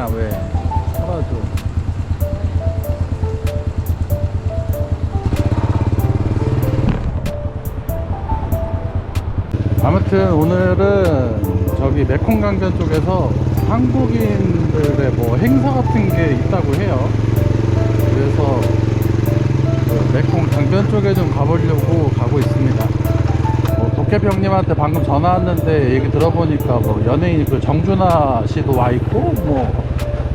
크냐 왜? 살아줘. 아무튼 오늘은 저기 메콩강변 쪽에서 한국인들의 뭐 행사 같은 게 있다고 해요. 그래서 그 메콩 강변 쪽에 좀 가보려고 가고 있습니다 뭐 도깨병님한테 방금 전화 왔는데 얘기 들어보니까 뭐 연예인 그 정준하 씨도 와 있고 뭐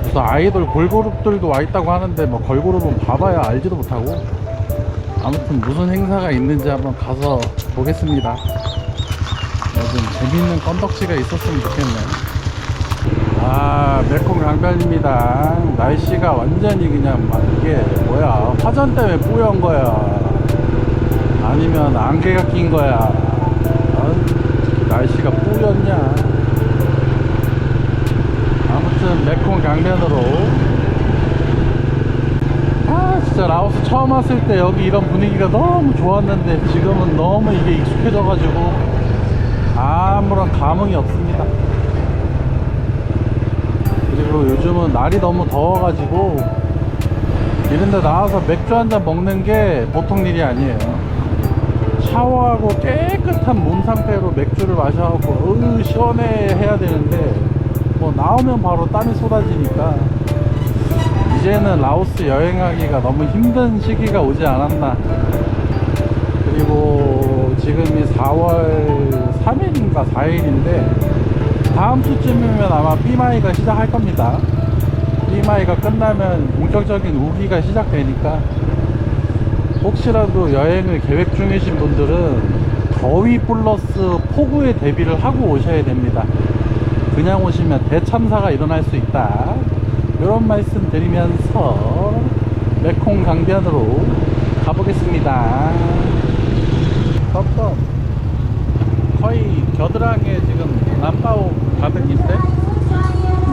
무슨 아이돌 걸그룹들도 와 있다고 하는데 뭐 걸그룹은 봐봐야 알지도 못하고 아무튼 무슨 행사가 있는지 한번 가서 보겠습니다. 요즘 재밌는 건덕지가 있었으면 좋겠네. 아, 메콩 강변입니다. 날씨가 완전히 그냥 막 이게 뭐야 화전 때문에 뿌연 거야. 아니면 안개가 낀 거야. 아, 날씨가 뿌였냐. 아무튼 메콩 강변으로. 아 진짜 라오스 처음 왔을 때 여기 이런 분위기가 너무 좋았는데 지금은 너무 이게 익숙해져 가지고 아무런 감흥이 없습니다. 그리고 요즘은 날이 너무 더워 가지고 이런 데 나와서 맥주 한 잔 먹는 게 보통 일이 아니에요 샤워하고 깨끗한 몸 상태로 맥주를 마셔갖고 으 시원해 해야 되는데 뭐 나오면 바로 땀이 쏟아지니까 이제는 라오스 여행하기가 너무 힘든 시기가 오지 않았나. 그리고 지금이 4월 3일인가 4일인데 다음 주쯤이면 아마 삐마이가 시작할 겁니다. 삐마이가 끝나면 본격적인 우기가 시작되니까 혹시라도 여행을 계획 중이신 분들은 더위 플러스 폭우에 대비를 하고 오셔야 됩니다. 그냥 오시면 대참사가 일어날 수 있다. 이런 말씀 드리면서 메콩 강변으로 가보겠습니다. 떴던 거의 겨드랑이에 지금 남바오 가득인데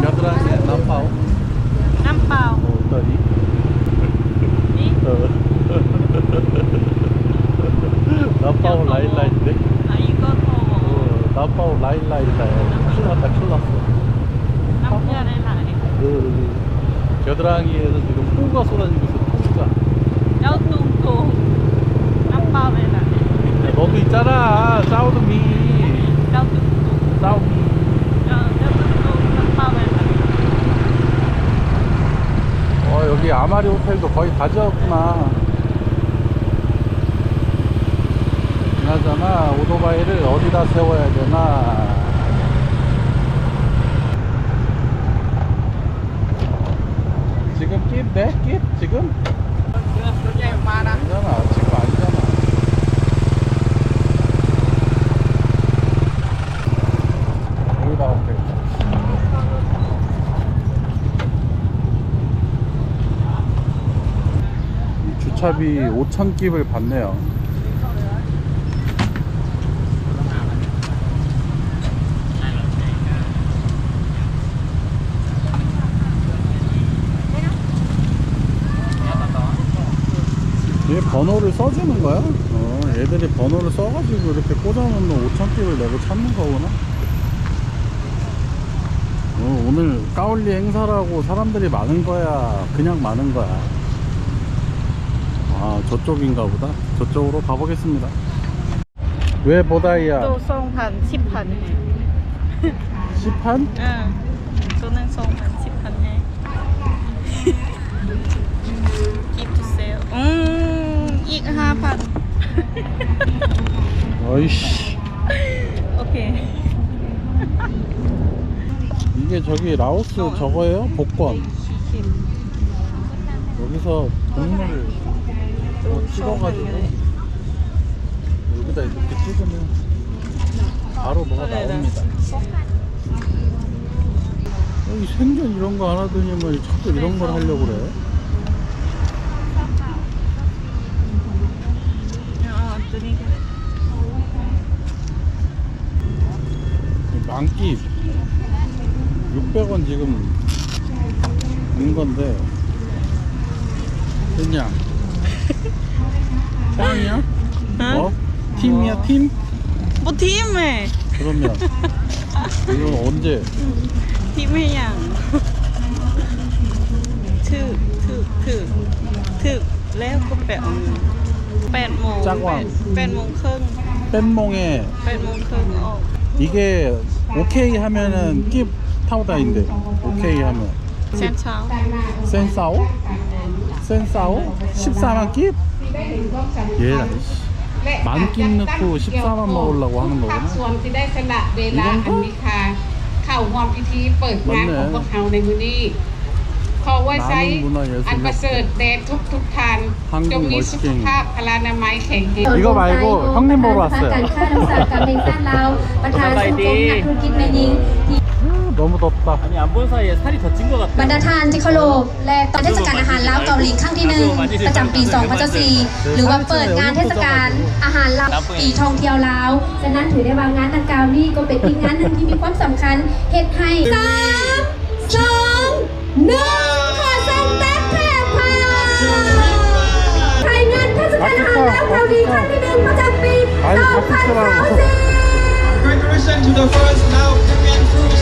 겨드랑이에 bao 뭐 어떠니? Ý 남바오 라일라인데 À 이거 thô 어, 남바오 라일라이다 큰일 났다 큰일 났어. Năm ra đây lại 그 겨드랑이에서 지금 폭우가 쏟아지고 있어 폭우가 Đâu tung tung Năm bao đây lại 야, 너도 있잖아. 싸우드미. 싸우미. 어 여기 아마리 호텔도 거의 다 지었구나 그나저나 오토바이를 어디다 세워야 되나 지금 끼인데? 끼? 지금? 아니잖아 지금 아니잖아 주차비 5천 깁을 받네요. 얘 번호를 써주는 거야? 어, 얘들이 번호를 써가지고 이렇게 꽂아놓는 5천 깁을 내고 찾는 거구나. 어, 오늘 까울리 행사라고 사람들이 많은 거야? 그냥 많은 거야? 아 저쪽인가 보다 저쪽으로 가보겠습니다 왜 보다이야 phần này 시판? Xong phần ship phần này Keep to sale 음 씩 하판. 어이씨. 오케이. 이게 저기 라오스 저거예요? 복권. 여기서 동물 뭐 찍어가지고 여기다 이렇게 찍으면 바로 뭐가 나옵니다. 어, 이 생전 이런 거 안 하더니 뭐 자꾸 이런 걸 하려고 그래. 600원 지금 는 건데 그냥 짱이야? 어? 팀이야 팀? 뭐 팀에 그러면 이건 언제 팀이야 ถึกถึกถึกถึกแล้วก็แปดโมงแปดโมง จ้างวาง แปดโมงครึ่ง 뺀몽에 แปดโมงครึ่งออก 이게 오케이 하면은 끼 타고 다닌대. 오케이 하면 เช้นเช้า 센사오? 센사오? 14만 끼? 얘라 이씨. 만끼 넣고 14만 먹으려고 하는 ภาค 거구나. ส่วนที่ได้สละเวลาอันมีค่าเข้าร่วมพิธีเปิดงานของพวกเขาในมื้อนี้ ขอไว้ใช้อันประเสริฐแด่ทุกทุกๆท่านจงมีสุขภาพพลานามัยแข็งแรง 이거 말고 형님 보러 การ 왔어요. ค้าน้ำสารการเมืองสั้นเราประธานสมาคมนักธุรกิจแม่ยิงที่ 너무 덥다. 아니 안 본 사이에 살이 더 찐 것 같아. บรรดาทานที่เคารพและตอนเทศกาลอาหารลาวเกาหลีครั้งที่หนึ่งประจำปี 2024หรือว่าเปิดงานเทศกาลอาหารลาวปีท่องเที่ยวลาวฉะนั้นถือได้ว่างานดังกล่าวนี้ก็เป็นอีกงานหนึ่งที่มีความสำคัญเหตุให้สามสองหนึ่งขอส่งแบ็คแพคค่ะใครงานเทศกาลอาหารลาวเกาหลีครั้งที่หนึ่งประจำปี 아이, 박수치라고. Congratulations to the first Lao Korean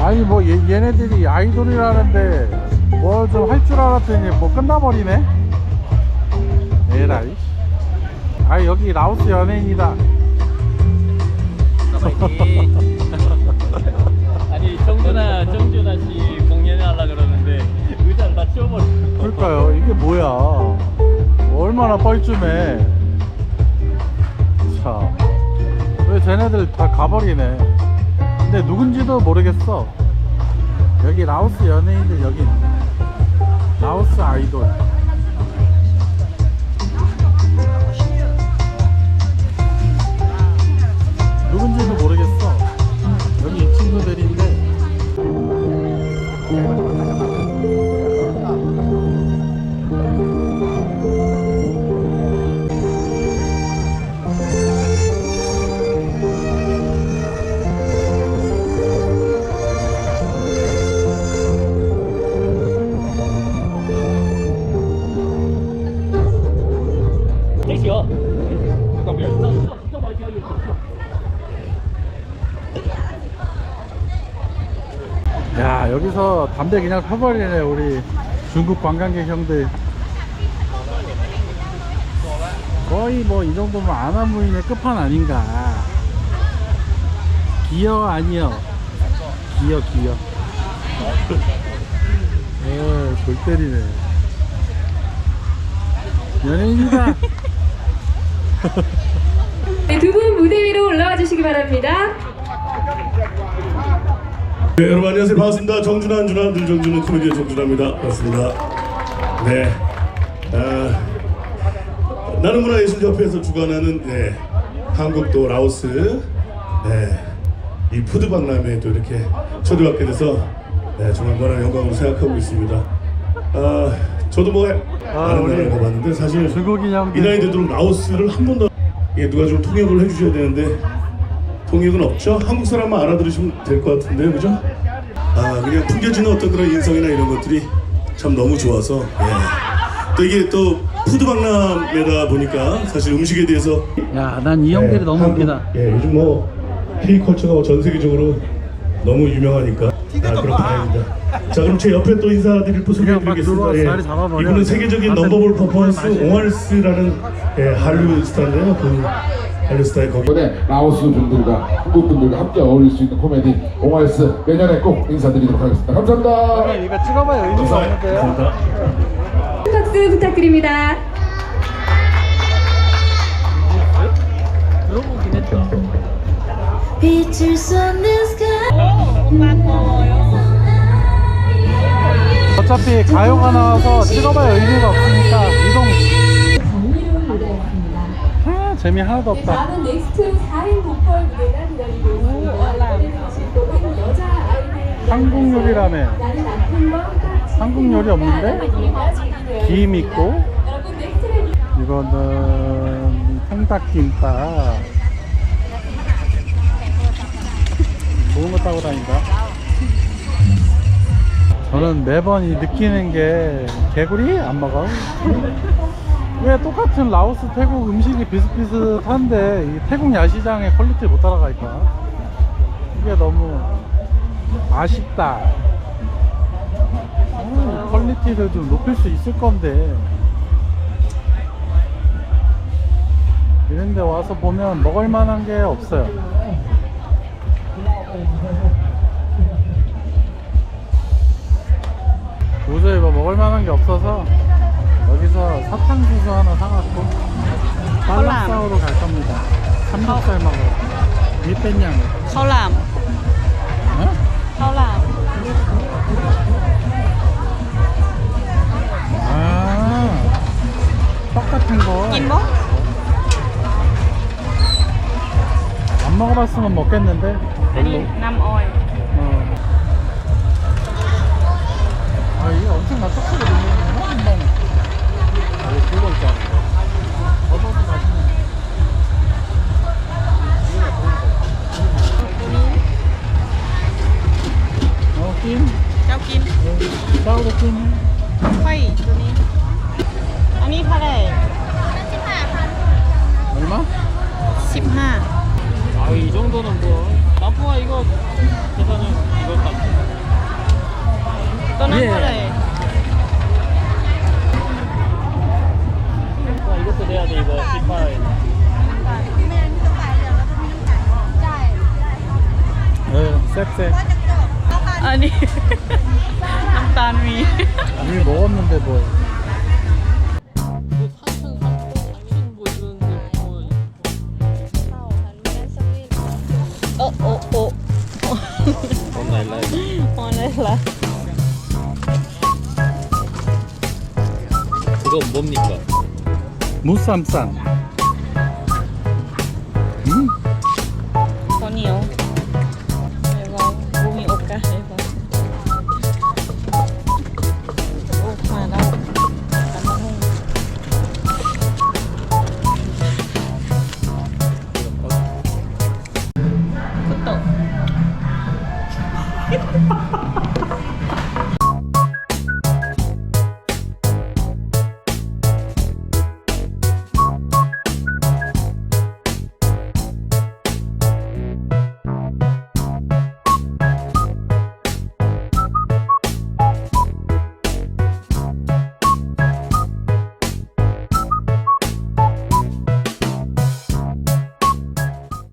아니 뭐 얘, 얘네들이 아이돌이라는데 뭐 좀 할 줄 알았더니 뭐 끝나버리네. 에라이. 아 여기 라오스 연예인이다. 아니 정준하 정준하 씨 공연을 하려 그러는데 의자를 다 치워버려. 그러니까요 이게 뭐야? 얼마나 뻘쭘해. 자, 왜 쟤네들 다 가버리네. 근데 누군지도 모르겠어. 여기 라오스 연예인들 여기. 라오스 아이돌. 누군지도 모르겠어. 여기 이 친구들인데. 담배 그냥 펴버리네 우리 중국 관광객 형들. 거의 뭐 이 정도면 아나무인의 끝판 아닌가. 기어 아니여. 기어 기어 어골 때리네. 연예인이다. 네, 두분 무대 위로 올라와 주시기 바랍니다. 네, 여러분 안녕하세요. 반갑습니다. 정준하, 안준하, 늘정준은 코미디의 정준하입니다. 반갑습니다. 네. 아, 나는 문화예술협회에서 주관하는 네, 한국도 라오스 네, 이 푸드 박람회에 또 이렇게 초대받게 돼서 네, 정말 무한한 영광으로 생각하고 있습니다. 아, 저도 뭐 많은 우리 나라를 가봤는데 사실 중국인 이 나이 되도록 라오스를 한 번도 이게 누가 좀 통역을 해주셔야 되는데 통역은 없죠? 한국 사람만 알아들으시면 될 것 같은데요, 그죠? 아 그냥 풍겨지는 어떤 그런 인성이나 이런 것들이 참 너무 좋아서 예. 또 이게 또 푸드 박람회다 보니까 사실 음식에 대해서 야 난 이 형들이 예, 너무 한국, 웃기다 예, 요즘 뭐 K컬처가 전 세계적으로 너무 유명하니까 아, 그럼 다행입니다. 자 그럼 제 옆에 또 인사드릴 분 소개해드리겠습니다. 자리 잡아버려. 이분은 세계적인 넘버볼 퍼포먼스. 옹알스라는 예, 한류 스타인데요. 그 스타의 거기 이번에 라오스 분들과 한국 분들과 함께 어울릴 수 있는 코미디 옹알스 내년에 꼭 인사드리도록 하겠습니다. 감사합니다. 형님 이거 찍어봐야 의미가 없는데요 감사합니다. 박수 부탁드립니다. 들어보긴 했다. 빛을 쏟는 어차피 가요가 나와서 찍어봐야 의미가 없으니까 이동 재미 하나도 없다 다음은 넥스트 4인 보컬 무대가 기다리고 있습니다. 이번에는 진또한 여자 아이들 한국 나는 같이 한국 요리 없는데? 김 있고. 이거는 통닭김밥. 좋은 거 따고 다닌다. 저는 매번 이 느끼는 게 개구리 안 먹어 왜 똑같은 라오스 태국 음식이 비슷비슷한데 이 태국 야시장의 퀄리티를 못 따라갈까. 이게 너무 아쉽다. 음, 퀄리티를 좀 높일 수 있을 건데. 이런데 와서 보면 먹을 만한 게 없어요. 도저히 뭐 먹을 만한 게 없어서 여기서 사탕수수 하나 사갖고 빨락사우로 갈 겁니다. 삼겹살 먹으러 밑뱃냥 Khâu làm 어? 아 똑같은 거. bố 안 먹어봤으면 먹겠는데? 별로. 남어 쌔쌔 아니 남단 위. 위 먹었는데 뭐. 이건 뭡니까? 무쌈쌈.